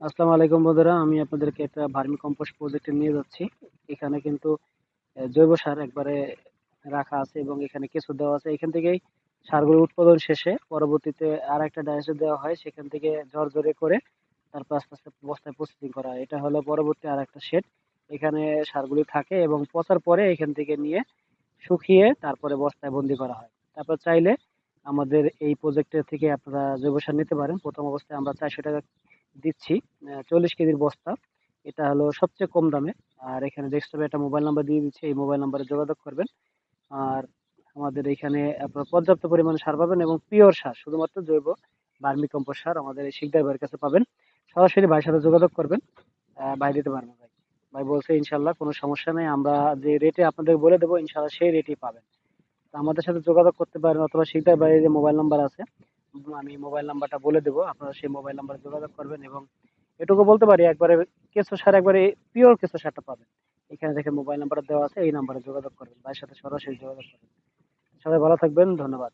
আসসালামু আলাইকুম বন্ধুরা, আমি আপনাদেরকে একটা ভার্মি কম্পোস্ট প্রজেক্টে নিয়ে যাচ্ছি। এখানে কিন্তু জৈব সার একবারে রাখা আছে এবং এখানে কিছু দেওয়া আছে। এখান থেকেই সারগুলো উৎপাদন শেষে পরবর্তীতে আর একটা ডাইসে দেওয়া হয়। সেখান থেকে ঝরঝরে করে তারপর আস্তে আস্তে বস্তায় প্রসেসিং করা এটা হলো পরবর্তী আর একটা শেড এখানে সারগুলি থাকে এবং পচার পরে এখান থেকে নিয়ে শুকিয়ে তারপরে বস্তায় বন্দি করা হয়। তারপর চাইলে আমাদের এই প্রজেক্টের থেকে আপনারা জৈব সার নিতে পারেন। প্রথম অবস্থায় আমরা চারশো টাকা দিচ্ছি চল্লিশ কেজির বস্তা। এটা হলো সবচেয়ে কম দামে। আর এখানে ডেস্কটপে একটা মোবাইল নাম্বার দিয়ে দিচ্ছি, এই মোবাইল নাম্বারে যোগাযোগ করবেন। আর আমাদের এখানে পর্যাপ্ত পরিমাণে সার পাবেন এবং পিওর সার, শুধুমাত্র জৈব ভার্মি কম্পোস্ট সার আমাদের এই শিকদার ভাইয়ের কাছে পাবেন। সরাসরি ভাইয়ের সাথে যোগাযোগ করবেন। ভাই দিতে পারবেন ভাই। ভাই বলছে ইনশাল্লাহ কোনো সমস্যা নেই। আমরা যে রেটে আপনাদের বলে দেবো ইনশাল্লাহ সেই রেটেই পাবেন। আমাদের সাথে যোগাযোগ করতে পারেন অথবা শিকদার ভাইয়ের যে মোবাইল নাম্বার আছে আমি মোবাইল নাম্বারটা বলে দেবো। আপনারা সেই মোবাইল নাম্বারে যোগাযোগ করবেন এবং এটুকু বলতে পারি, একবারে কেঁচো সার, একবারে পিওর কেঁচো সারটা পাবেন। এখানে দেখে মোবাইল নাম্বারটা দেওয়া আছে, এই নাম্বারে যোগাযোগ করবেন। ভাইয়ের সাথে সরাসরি যোগাযোগ করবেন। সবাই ভালো থাকবেন, ধন্যবাদ।